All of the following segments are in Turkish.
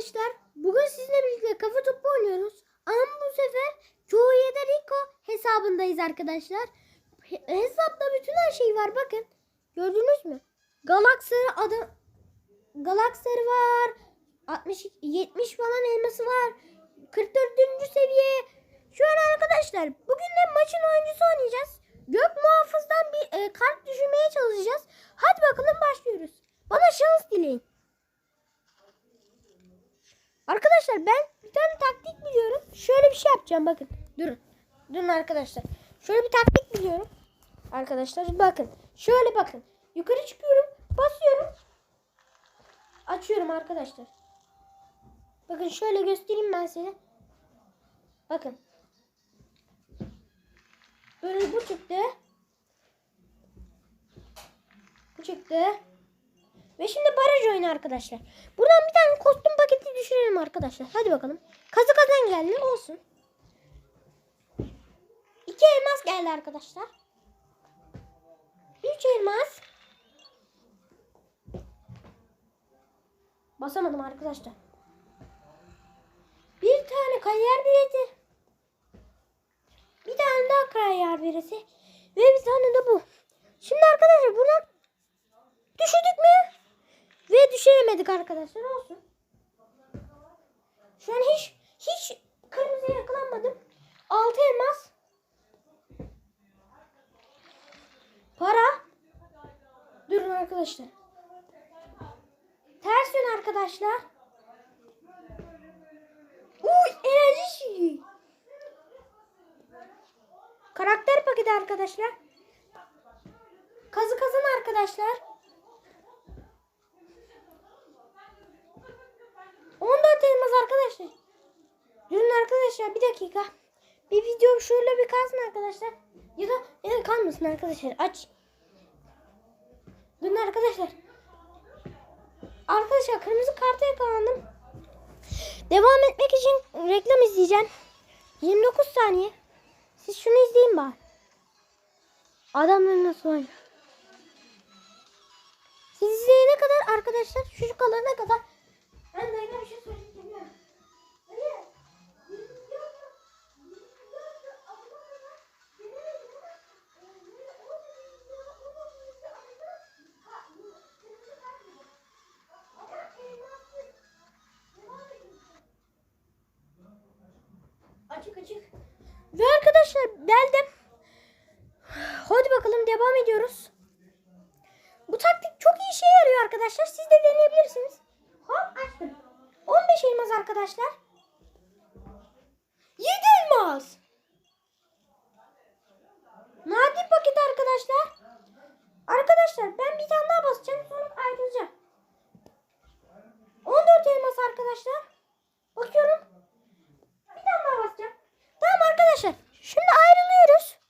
arkadaşlar. Bugün sizinle birlikte kafa topu oynuyoruz. Ama bu sefer Kyo'da Rico hesabındayız arkadaşlar. He- hesapta bütün her şey var bakın. Gördünüz mü? Galaxy adı Galaxy var. 60 70 falan elması var. 44. seviye. Şu an arkadaşlar bugün de maçın oyuncusu oynayacağız. Gök muhafızdan bir e, kart düşürmeye çalışacağız. Hadi bakalım başlıyoruz. Bana şans dileyin. Arkadaşlar ben bir tane taktik biliyorum. Şöyle bir şey yapacağım bakın. Durun. Durun arkadaşlar. Şöyle bir taktik biliyorum. Arkadaşlar bakın. Şöyle bakın. Yukarı çıkıyorum. Basıyorum. Açıyorum arkadaşlar. Bakın şöyle göstereyim ben size. Bakın. Böyle bu çıktı. Bu çıktı. Ve şimdi baraj oyunu arkadaşlar. Buradan bir tane kostüm düşürelim arkadaşlar. Hadi bakalım. Kazı kazan geldi olsun. İki elmas geldi arkadaşlar. Üç elmas. Basamadım arkadaşlar. Bir tane kariyer bileti. Bir tane daha kariyer bileti. Ve bir tane de bu. Şimdi arkadaşlar buradan düşürdük mü? Ve düşüremedik arkadaşlar olsun. Şu an hiç hiç kırmızıya yakalanmadım. Altı elmas. Para. Durun arkadaşlar. Ters yön arkadaşlar. Uy enerji şeyi. Karakter paketi arkadaşlar. Kazı kazan arkadaşlar. 14 elmas arkadaşlar. Durun arkadaşlar bir dakika. Bir video şöyle bir kalsın arkadaşlar. Ya da ya da kalmasın arkadaşlar. Aç. Durun arkadaşlar. Arkadaşlar kırmızı kartı yakalandım. Devam etmek için reklam izleyeceğim. 29 saniye. Siz şunu izleyin bari. Adamlar nasıl oynuyor? Siz izleyene kadar arkadaşlar şu kalana kadar ben dayıma arkadaşlar geldim. Hadi bakalım devam ediyoruz. Bu taktik çok iyi işe yarıyor arkadaşlar. Siz de deneyebilirsiniz. Hop açtım. 15 elmas arkadaşlar. 7 elmas. Nadir paket arkadaşlar. Arkadaşlar ben bir tane daha basacağım sonra ayrılacağım. 14 elmas arkadaşlar. Bakıyorum. Bir tane daha basacağım. Tamam arkadaşlar. Şimdi ayrılıyoruz.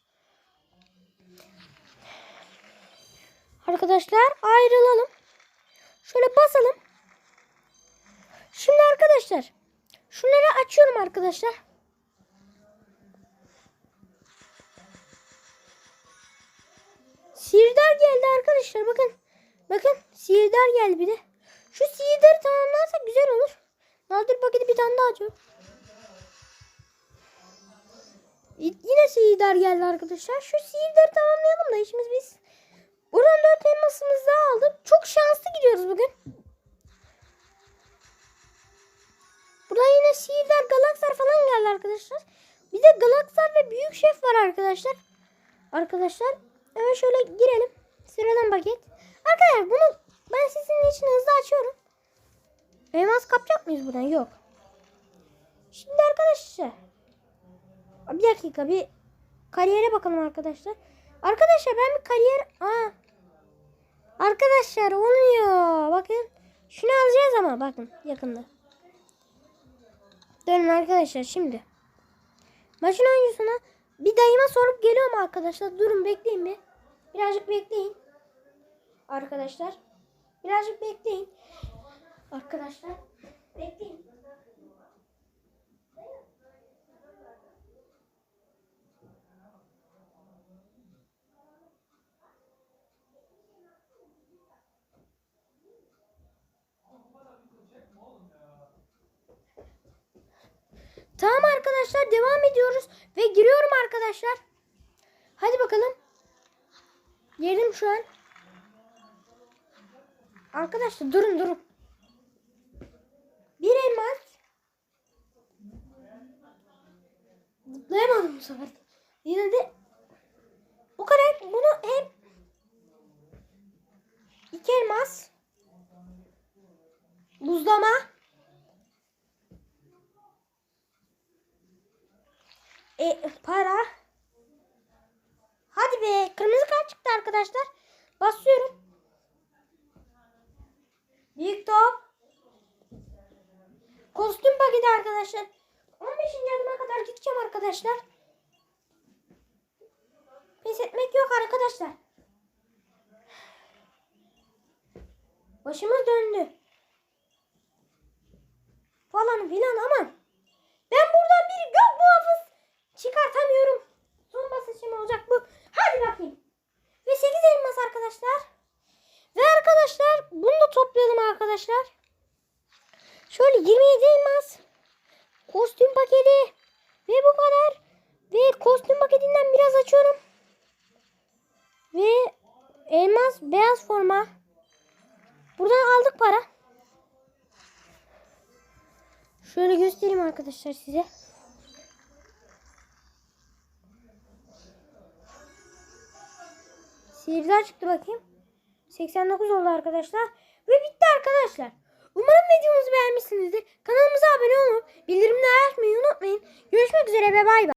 Arkadaşlar ayrılalım. Şöyle basalım. Şimdi arkadaşlar şunları açıyorum arkadaşlar. Sihirdar geldi arkadaşlar bakın. Bakın sihirdar geldi bir de. Şu sihirdarı tamamlarsak güzel olur. Nadir paketi bir tane daha açıyorum. Yine sihirdar geldi arkadaşlar. Şu sihirdarı tamamlayalım da işimiz biz. Buradan dört elmasımızı daha aldık. Çok şanslı gidiyoruz bugün. Buradan yine sihirdar galaksar falan geldi arkadaşlar. Bir de galaksar ve büyük şef var arkadaşlar. Arkadaşlar hemen şöyle girelim. Sıradan paket. Arkadaşlar bunu ben sizin için hızlı açıyorum. Elmas kapacak mıyız buradan? Yok. Şimdi arkadaşlar. Bir dakika bir kariyere bakalım arkadaşlar. Arkadaşlar ben bir kariyer... Aa. Arkadaşlar olmuyor. Bakın. Şunu alacağız ama bakın yakında. Dönün arkadaşlar şimdi. Maçın oyuncusuna bir dayıma sorup geliyorum arkadaşlar. Durun bekleyin bir. Birazcık bekleyin. Arkadaşlar. Birazcık bekleyin. Arkadaşlar. Bekleyin. Arkadaşlar devam ediyoruz. Ve giriyorum arkadaşlar. Hadi bakalım. Girdim şu an. Arkadaşlar durun durun. Bir elmas. Zıplayamadım bu sefer. Yine de bu kadar bunu hep iki elmas buzlama e, para. Hadi be kırmızı kart çıktı arkadaşlar. Basıyorum. Büyük top. Kostüm paketi arkadaşlar. 15. adıma kadar gideceğim arkadaşlar. Pes etmek yok arkadaşlar. Başımız döndü. Falan filan aman. Ben buradan bir gök muhafız çıkartamıyorum. Son basışım olacak bu. Hadi bakayım. Ve 8 elmas arkadaşlar. Ve arkadaşlar bunu da toplayalım arkadaşlar. Şöyle 27 elmas. Kostüm paketi. Ve bu kadar. Ve kostüm paketinden biraz açıyorum. Ve elmas beyaz forma. Buradan aldık para. Şöyle göstereyim arkadaşlar size. Sihirler çıktı bakayım. 89 oldu arkadaşlar. Ve bitti arkadaşlar. Umarım videomuzu beğenmişsinizdir. Kanalımıza abone olun. Bildirimleri açmayı unutmayın. Görüşmek üzere ve bay bay.